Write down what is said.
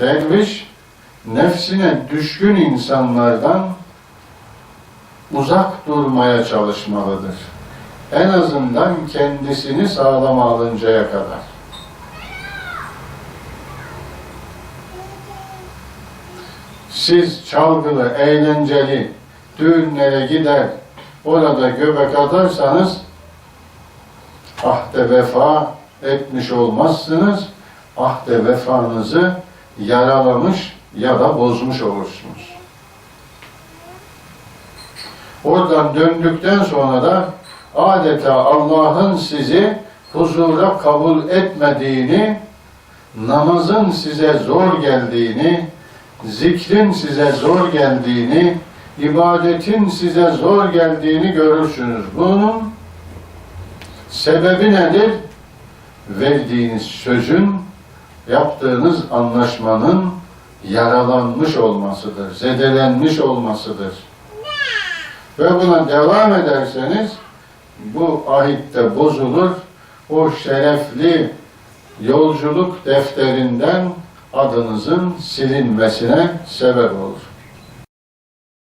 Derviş, nefsine düşkün insanlardan uzak durmaya çalışmalıdır. En azından kendisini sağlam alıncaya kadar. Siz çalgılı, eğlenceli düğünlere gider, orada göbek atarsanız ahde vefa etmiş olmazsınız. Ahde vefanızı yaralamış ya da bozmuş olursunuz. Oradan döndükten sonra da adeta Allah'ın sizi huzura kabul etmediğini, namazın size zor geldiğini, zikrin size zor geldiğini, ibadetin size zor geldiğini görürsünüz. Bunun sebebi nedir? Verdiğiniz sözün, yaptığınız anlaşmanın yaralanmış olmasıdır, zedelenmiş olmasıdır. Ve buna devam ederseniz bu ahitte bozulur, o şerefli yolculuk defterinden adınızın silinmesine sebep olur.